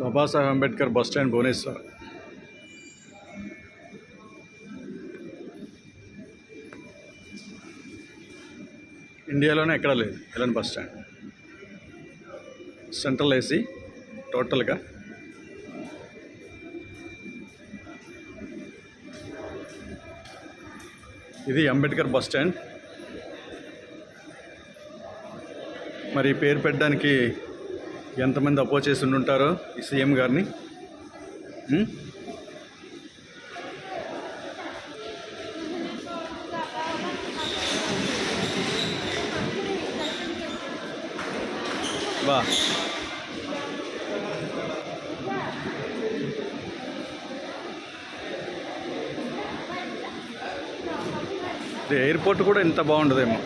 Babasaheb Ambedkar bus stand Bhubaneswar. ఇండియాలోనే ఎక్కడా లేదు ఇలాంటి బస్ స్టాండ్. సెంట్రల్ ఏసీ టోటల్గా. ఇది అంబేద్కర్ బస్ స్టాండ్. మరి పేరు పెట్టడానికి ఎంతమంది అపోజ్ చేసి ఉండుంటారో ఈ సీఎం గారిని? బా. ఎయిర్పోర్ట్ కూడా ఇంత బాగుండదేమో.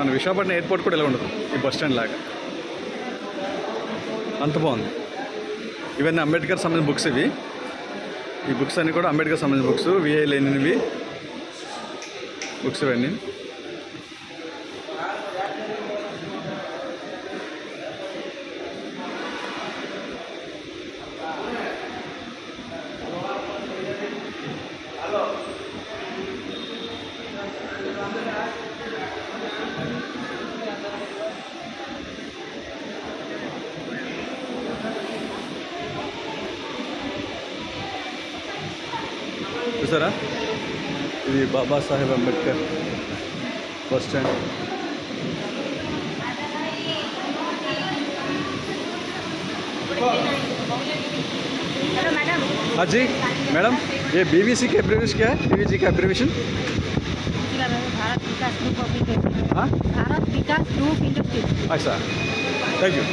మన విశాఖపట్నం ఎయిర్పోర్ట్ కూడా ఇలా ఉండదు ఈ బస్ స్టాండ్ లాగా. అంత బాగుంది. ఇవన్నీ అంబేద్కర్ సంబంధించిన బుక్స్ ఇవి. ఈ బుక్స్ అన్నీ కూడా అంబేద్కర్ సంబంధించిన బుక్స్ విఐ లేనివి బుక్స్ ఇవన్నీ. చూసారా ఇది Babasaheb Ambedkar bus stand hello madam हाँ जी मैडम ये बीवीसी के एब्रीवेशन क्या है बीवीसी का एब्रीवेशन जिला में Bharat Vikas group of industry हाँ भारत विकास ग्रुप इंडस्ट्री अच्छा थैंक यू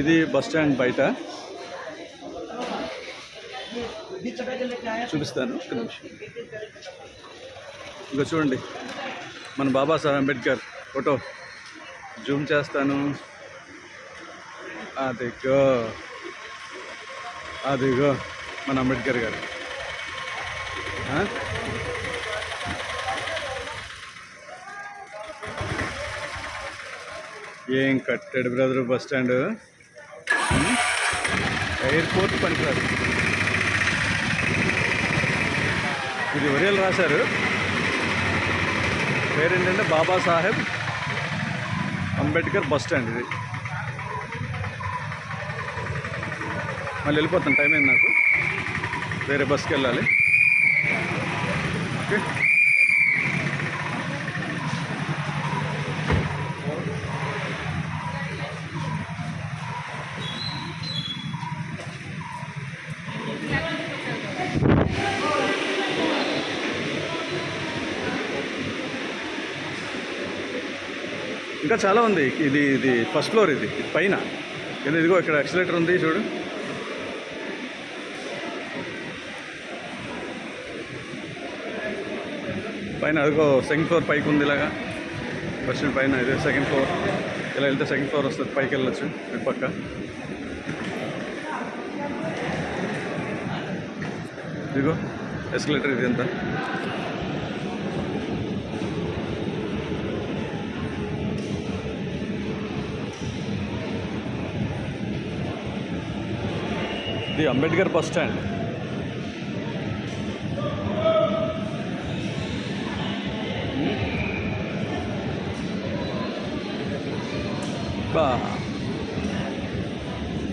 ఇది బస్ స్టాండ్ బయట. చూపిస్తాను ఒక్క నిమిషం. ఇంకా చూడండి మన బాబాసాహెబ్ అంబేద్కర్ ఫోటో. జూమ్ చేస్తాను. అదిగో అదిగో మన అంబేద్కర్ గారు. ఏం కట్టాడు బ్రదర్ బస్ స్టాండ్? ఎయిర్పోర్ట్ పనికిరాదు. ఇది ఒరియల్ రాశారు. పేరేంటంటే బాబాసాహెబ్ అంబేద్కర్ బస్ స్టాండ్ ఇది. మళ్ళీ వెళ్ళిపోతాను టైం అయింది నాకు. వేరే బస్కి వెళ్ళాలి. ఓకే. ఇంకా చాలా ఉంది. ఇది ఇది ఫస్ట్ ఫ్లోర్ ఇది ఇది పైన. ఇది ఇదిగో ఇక్కడ ఎక్సలేటర్ ఉంది చూడు. పైన అదిగో సెకండ్ ఫ్లోర్ పైకి ఉంది ఇలాగా. ఫస్ట్ పైన ఇదే సెకండ్ ఫ్లోర్ ఇలా వెళ్తే సెకండ్ ఫ్లోర్ వస్తుంది పైకి వెళ్ళొచ్చు ఇటు పక్క. ఇదిగో ఎస్కలేటర్ ఇది ఎంత? ఇది అంబేద్కర్ బస్ స్టాండ్. బా.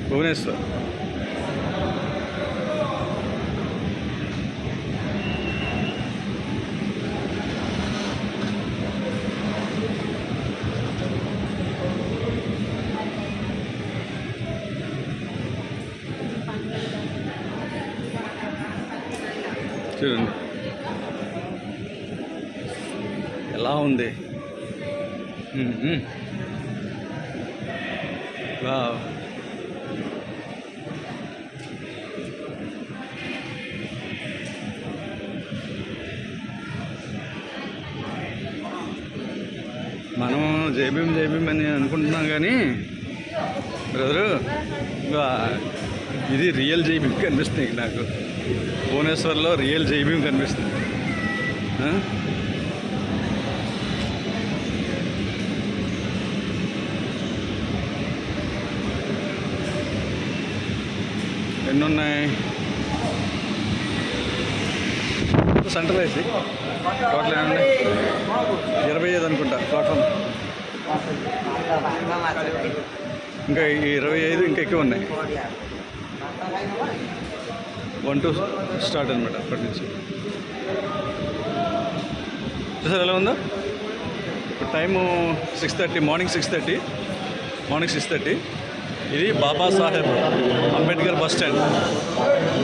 భువనేశ్వర్. చూడండి. ఎలా ఉంది. మనం జేబీఎం జేబీఎం అని అనుకుంటున్నాం కానీ బ్రదరు ఇది రియల్ జైబీఎం కనిపిస్తుంది నాకు. భువనేశ్వర్లో రియల్ జైబీమ్ కనిపిస్తుంది. ఎన్నున్నాయి? సెంటర్ వేసి టోటల్ ఏమండి ఇరవై ఐదు అనుకుంటా ప్లాట్ఫామ్ ఇంకా ఇరవై ఐదు ఇంకా ఎక్కువ ఉన్నాయి. వన్ టూ స్టార్ట్ అనమాట అప్పటి నుంచి. చూసారు ఎలా ఉందా? ఇప్పుడు time six thirty morning six thirty morning six thirty. ఇది Babasaheb Ambedkar bus stand.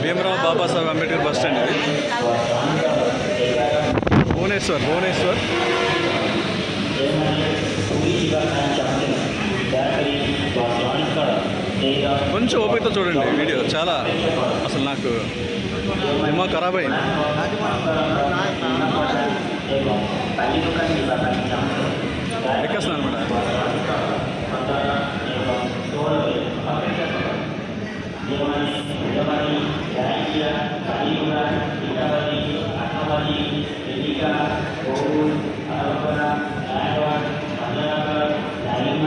Bhimrao Babasaheb Ambedkar bus stand ఇది. భువనేశ్వర్ భువనేశ్వర్. కొంచెం ఓపికతో చూడండి వీడియో. చాలా అసలు నాకు దిమా ఖరాబ్ అయింది. ఎక్కేస్తున్నాను అనమాట.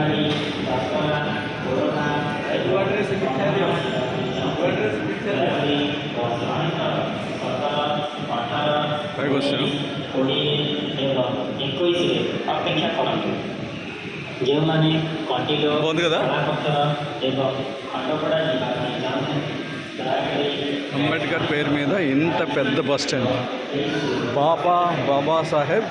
Thank you. ఎగొచ్చాను బాగుంది కదా? అంబేద్కర్ పేరు మీద ఇంత పెద్ద బస్ స్టాండ్. బాబా సాహెబ్